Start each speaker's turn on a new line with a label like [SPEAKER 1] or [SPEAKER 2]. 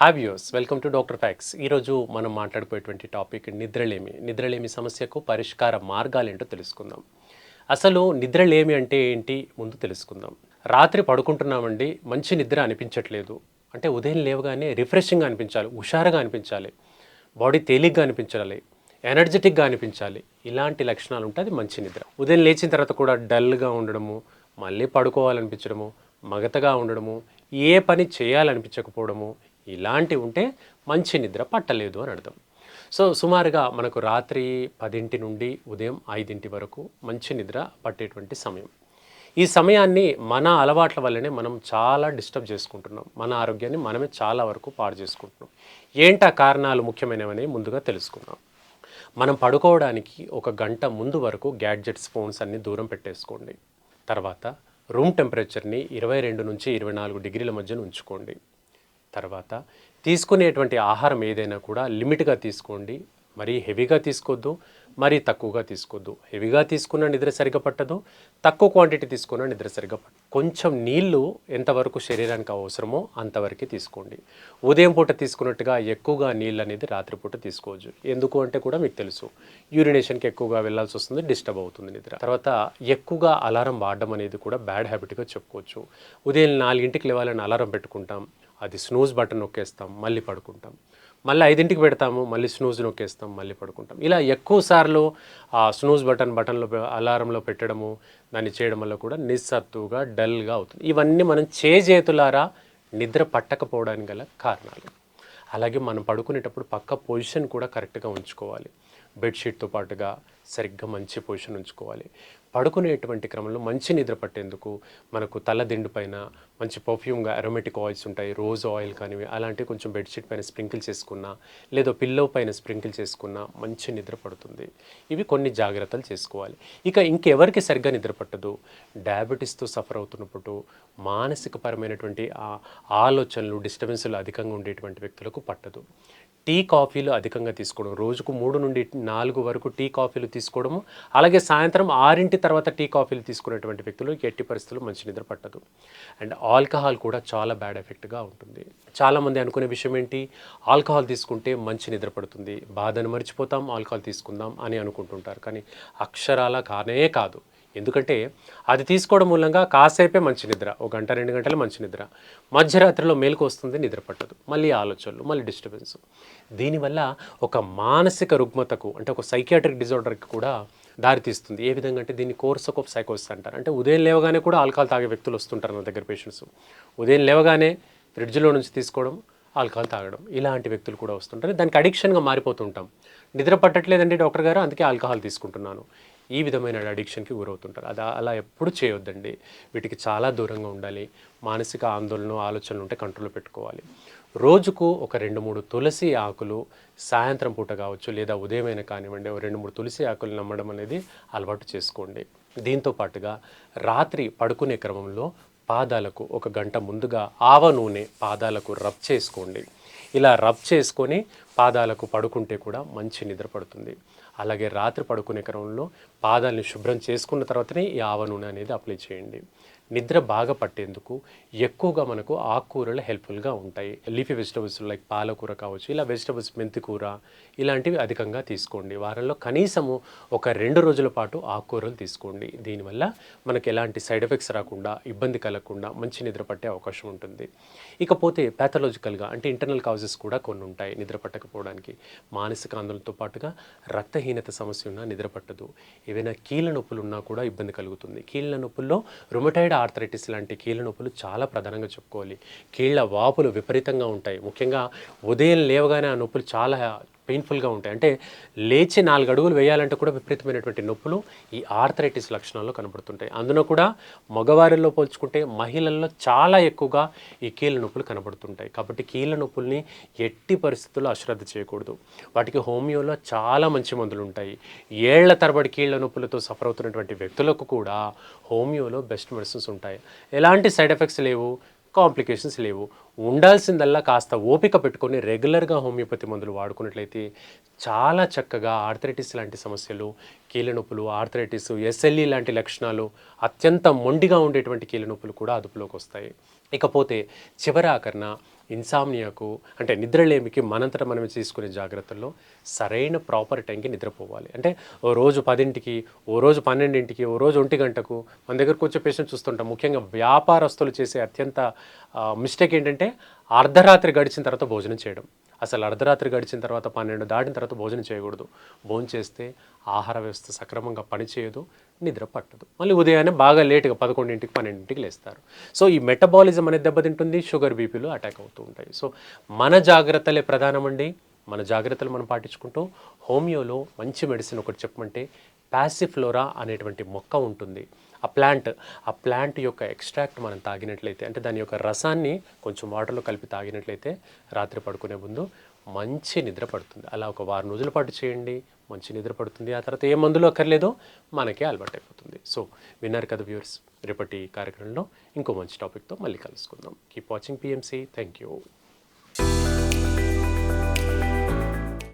[SPEAKER 1] Hi welcome to doctor facts ఈరోజు మనం మాట్లాడుకునేటువంటి topic నిద్రలేమి. నిద్రలేమి సమస్యకు పరిష్కార మార్గాలు ఏంటో తెలుసుకుందాం. అసలు నిద్రలేమి అంటే ఏంటి ముందు తెలుసుకుందాం. రాత్రి పడుకుంటున్నామండి మంచి నిద్ర అనిపించట్లేదు. అంటే ఉదయం లేవగానే రిఫ్రెషింగ్గా అనిపించాలి హుషారుగా అనిపించాలి బాడీ తేలిగ్గా అనిపించాలి ఎనర్జెటిక్గా అనిపించాలి. ఇలాంటి లక్షణాలు ఉంటే అది మంచి నిద్ర. ఉదయం లేచిన తర్వాత కూడా డల్గా ఉండడము మళ్ళీ పడుకోవాలనిపించడము మగతగా ఉండడము ఏ పని చేయాలనిపించకపోవడము ఇలాంటివి ఉంటే మంచి నిద్ర పట్టలేదు అని అర్థం. సో సుమారుగా మనకు రాత్రి పదింటి నుండి ఉదయం ఐదింటి వరకు మంచి నిద్ర పట్టేటువంటి సమయం. ఈ సమయాన్ని మన అలవాట్ల వల్లనే మనం చాలా డిస్టర్బ్ చేసుకుంటున్నాం. మన ఆరోగ్యాన్ని మనమే చాలా వరకు పాడు చేసుకుంటున్నాం. ఏంటా కారణాలు ముఖ్యమైనవని ముందుగా తెలుసుకుందాం. మనం పడుకోవడానికి ఒక గంట ముందు వరకు గ్యాడ్జెట్స్ ఫోన్స్ అన్ని దూరం పెట్టేసుకోండి. తర్వాత రూమ్ టెంపరేచర్ని ఇరవై రెండు నుంచి ఇరవై నాలుగు డిగ్రీల మధ్యన ఉంచుకోండి. తర్వాత తీసుకునేటువంటి ఆహారం ఏదైనా కూడా లిమిట్గా తీసుకోండి. మరీ హెవీగా తీసుకోవద్దు మరీ తక్కువగా తీసుకోవద్దు హెవీగా తీసుకున్న నిద్ర సరిగా పట్టదు తక్కువ క్వాంటిటీ తీసుకున్న నిద్ర సరిగా పట్టదు. కొంచెం నీళ్ళు ఎంతవరకు శరీరానికి అవసరమో అంతవరకు తీసుకోండి. ఉదయం పూట తీసుకున్నట్టుగా ఎక్కువగా నీళ్ళు అనేది రాత్రిపూట తీసుకోవచ్చు. ఎందుకు అంటే కూడా మీకు తెలుసు. యూరినేషన్కి ఎక్కువగా వెళ్ళాల్సి వస్తుంది డిస్టర్బ్ అవుతుంది నిద్ర. తర్వాత ఎక్కువగా అలారం వాడడం అనేది కూడా బ్యాడ్ హ్యాబిట్గా చెప్పుకోవచ్చు. ఉదయం నాలుగింటికి లేవాలని అలారం పెట్టుకుంటాం. అది స్నూజ్ బటన్ నొక్కేస్తాం మళ్ళీ పడుకుంటాం. మళ్ళీ ఐదింటికి పెడతాము మళ్ళీ స్నూజ్ నొక్కేస్తాం మళ్ళీ పడుకుంటాం. ఇలా ఎక్కువసార్లు ఆ స్నూజ్ బటన్ బటన్లో అలారంలో పెట్టడము దాన్ని చేయడం వల్ల కూడా నిస్సత్తుగా డల్గా అవుతుంది. ఇవన్నీ మనం చేజేతులారా నిద్ర పట్టకపోవడానికి గల కారణాలు. అలాగే మనం పడుకునేటప్పుడు పక్క పొజిషన్ కూడా కరెక్ట్గా ఉంచుకోవాలి. బెడ్షీట్తో పాటుగా సరిగ్గా మంచి పొజిషన్ ఉంచుకోవాలి. పడుకునేటువంటి క్రమంలో మంచి నిద్ర పట్టేందుకు మనకు తల దిండు పైన మంచి పర్ఫ్యూమ్గా అరోమెటిక్ ఆయిల్స్ ఉంటాయి రోజ్ ఆయిల్ కానివి అలాంటివి కొంచెం బెడ్షీట్ పైన స్ప్రింకిల్ చేసుకున్నా లేదా పిల్లో పైన స్ప్రింకిల్ చేసుకున్నా మంచి నిద్ర పడుతుంది. ఇవి కొన్ని జాగ్రత్తలు చేసుకోవాలి. ఇక ఇంకెవరికి సరిగ్గా నిద్ర పట్టదు? డయాబెటీస్తో సఫర్ అవుతున్నప్పుడు మానసిక పరమైనటువంటి ఆ ఆలోచనలు డిస్టర్బెన్స్లు అధికంగా ఉండేటువంటి వ్యక్తులకు పట్టదు. టీ కాఫీలు అధికంగా తీసుకోవడం రోజుకు మూడు నుండి నాలుగు వరకు టీ కాఫీలు తీసుకోవడము అలాగే సాయంత్రం ఆరింటి తర్వాత టీ కాఫీలు తీసుకునేటువంటి వ్యక్తులు ఎట్టి పరిస్థితులు మంచి నిద్ర పట్టదు. అండ్ ఆల్కహాల్ కూడా చాలా బ్యాడ్ ఎఫెక్ట్గా ఉంటుంది. చాలామంది అనుకునే విషయం ఏంటి? ఆల్కహాల్ తీసుకుంటే మంచి నిద్ర పడుతుంది. బాధను మర్చిపోతాం ఆల్కహాల్ తీసుకుందాం అని అనుకుంటుంటారు. కానీ అక్షరాల కానే కాదు. ఎందుకంటే అది తీసుకోవడం మూలంగా కాసేపే మంచి నిద్ర ఒక గంట రెండు గంటలు మంచి నిద్ర. మధ్యరాత్రిలో మేలుకు వస్తుంది నిద్ర పట్టదు. మళ్ళీ ఆలోచనలు మళ్ళీ డిస్టర్బెన్స్ దీనివల్ల ఒక మానసిక రుగ్మతకు అంటే ఒక సైకియాట్రిక్ డిజార్డర్కి కూడా దారితీస్తుంది ఏ విధంగా అంటే దీన్ని కోర్స్ ఆఫ్ సైకోసిస్ అంటారు. అంటే ఉదయం లేవగానే కూడా ఆల్కహాల్ తాగే వ్యక్తులు వస్తుంటారు నా దగ్గర పేషెంట్స్ ఉదయం లేవగానే ఫ్రిడ్జ్లో నుంచి తీసుకోవడం ఆల్కహాల్ తాగడం ఇలాంటి వ్యక్తులు కూడా వస్తుంటారు. దానికి అడిక్షన్గా మారిపోతుంటాం నిద్ర పట్టట్లేదండి డాక్టర్ గారు అందుకే ఆల్కహాల్ తీసుకుంటున్నాను. ఈ విధమైన అడిక్షన్కి గురవుతుంటారు. అది అలా ఎప్పుడు చేయొద్దండి. వీటికి చాలా దూరంగా ఉండాలి. మానసిక ఆందోళన ఆలోచనలు ఉంటే కంట్రోల్లో పెట్టుకోవాలి. రోజుకు ఒక రెండు మూడు తులసి ఆకులు సాయంత్రం పూట కావచ్చు లేదా ఉదయమైనా కానివ్వండి ఒక రెండు మూడు తులసి ఆకులు నమ్మడం అనేది అలవాటు చేసుకోండి. దీంతో పాటుగా రాత్రి పడుకునే క్రమంలో పాదాలకు ఒక గంట ముందుగా ఆవ నూనె పాదాలకు రబ్ చేసుకోండి. ఇలా రబ్ చేసుకొని పాదాలకు పడుకుంటే కూడా మంచి నిద్ర పడుతుంది. అలాగే రాత్రి పడుకునే క్రమంలో పాదాలని శుభ్రం చేసుకున్న తర్వాతనే ఈ ఆవ నూనె అనేది అప్లై చేయండి. నిద్ర బాగా పట్టేందుకు ఎక్కువగా మనకు ఆకుకూరలు హెల్ప్ఫుల్గా ఉంటాయి. లీఫీ వెజిటబుల్స్ లైక్ పాలకూర కావచ్చు ఇలా వెజిటబుల్స్ మెంతికూర ఇలాంటివి అధికంగా తీసుకోండి. వారంలో కనీసము ఒక రెండు రోజుల పాటు ఆకుకూరలు తీసుకోండి. దీనివల్ల మనకి ఎలాంటి సైడ్ ఎఫెక్ట్స్ రాకుండా ఇబ్బంది కలగకుండా మంచి నిద్ర పట్టే అవకాశం ఉంటుంది. ఇకపోతే ప్యాథలాజికల్గా అంటే ఇంటర్నల్ కాజెస్ కూడా కొన్ని ఉంటాయి నిద్ర పట్టకపోవడానికి. మానసిక ఆందోళనతో పాటుగా రక్తహీనత సమస్య ఉన్నా నిద్ర పట్టదు. ఏవైనా కీళ్ళ నొప్పులు ఉన్నా కూడా ఇబ్బంది కలుగుతుంది. కీళ్ళ నొప్పుల్లో రుమటైడ్ ఆర్థరైటిస్ లాంటి కీళ్ళ నొప్పులు చాలా ప్రధానంగా చెప్పుకోవాలి. కీళ్ళ వాపులు విపరీతంగా ఉంటాయి. ముఖ్యంగా ఉదయం లేవగానే ఆ నొప్పులు చాలా పెయిన్ఫుల్గా ఉంటాయి. అంటే లేచి నాలుగు అడుగులు వేయాలంటే కూడా విపరీతమైనటువంటి నొప్పులు ఈ ఆర్థరైటిస్ లక్షణాల్లో కనబడుతుంటాయి. అందులో కూడా మగవారిలో పోల్చుకుంటే మహిళల్లో చాలా ఎక్కువగా ఈ కీళ్ళ నొప్పులు కనబడుతుంటాయి. కాబట్టి కీళ్ళ నొప్పుల్ని ఎట్టి పరిస్థితుల్లో అశ్రద్ధ చేయకూడదు. వాటికి హోమియోలో చాలా మంచి మందులు ఉంటాయి. ఏళ్ళ తరబడి కీళ్ళ నొప్పులతో సఫర్ అవుతున్నటువంటి వ్యక్తులకు కూడా హోమియోలో బెస్ట్ మెడిసిన్స్ ఉంటాయి. ఎలాంటి సైడ్ ఎఫెక్ట్స్ లేవు కాంప్లికేషన్స్ లేవు. ఉండాల్సిందల్లా కాస్త ఓపిక పెట్టుకొని రెగ్యులర్గా హోమియోపతి మందులు వాడుకున్నట్లయితే చాలా చక్కగా ఆర్థరైటిస్ లాంటి సమస్యలు కీళ్ళ నొప్పులు ఆర్థరైటిస్ ఎస్ఎల్ఈ లాంటి లక్షణాలు అత్యంత మొండిగా ఉండేటువంటి కీళ్ళ నొప్పులు కూడా అదుపులోకి వస్తాయి. ఇకపోతే చివరి ఆకరణ ఇన్సామ్నియాకు అంటే నిద్రలేమికి మనంతట మనం తీసుకునే జాగ్రత్తల్లో సరైన ప్రాపర్ టైంకి నిద్రపోవాలి. అంటే ఓ రోజు పదింటికి ఓ రోజు పన్నెండింటికి ఓ రోజు ఒంటి గంటకు మన దగ్గరకు వచ్చే పేషెంట్ చూస్తుంటాం. ముఖ్యంగా వ్యాపారస్తులు చేసే అత్యంత మిస్టేక్ ఏంటంటే అర్ధరాత్రి గడిచిన తర్వాత భోజనం చేయడం. అసలు అర్ధరాత్రి గడిచిన తర్వాత పన్నెండు దాటిన తర్వాత భోజనం చేయకూడదు. భోజనం చేస్తే ఆహార వ్యవస్థ సక్రమంగా పనిచేయదు నిద్ర పట్టదు. మళ్ళీ ఉదయాన్నే బాగా లేటుగా పదకొండింటికి పన్నెండింటికి లేస్తారు. సో ఈ మెటబాలిజం అనేది దెబ్బతింటుంది షుగర్ బీపీలు అటాక్ అవుతూ ఉంటాయి. సో మన జాగ్రత్తలే ప్రధానమండి. మన జాగ్రత్తలు మనం పాటించుకుంటూ హోమియోలో మంచి మెడిసిన్ ఒకటి చెప్పమంటే ప్యాసిఫ్లోరా అనేటువంటి మొక్క ఉంటుంది. ఆ ప్లాంట్ ఆ ప్లాంట్ యొక్క ఎక్స్ట్రాక్ట్ మనం తాగినట్లయితే అంటే దాని యొక్క రసాన్ని కొంచెం వాటర్లో కలిపి తాగినట్లయితే రాత్రి పడుకునే ముందు మంచి నిద్ర పడుతుంది. అలా ఒక వారం రోజుల పాటు చేయండి మంచి నిద్ర పడుతుంది. ఆ తర్వాత ఏ మందులు అక్కర్లేదో మనకే అలవాటు అయిపోతుంది. సో విన్నారు కదా వ్యూవర్స్ రేపటి కార్యక్రమంలో ఇంకో మంచి టాపిక్తో మళ్ళీ కలుసుకుందాం. Keep watching PMC thank you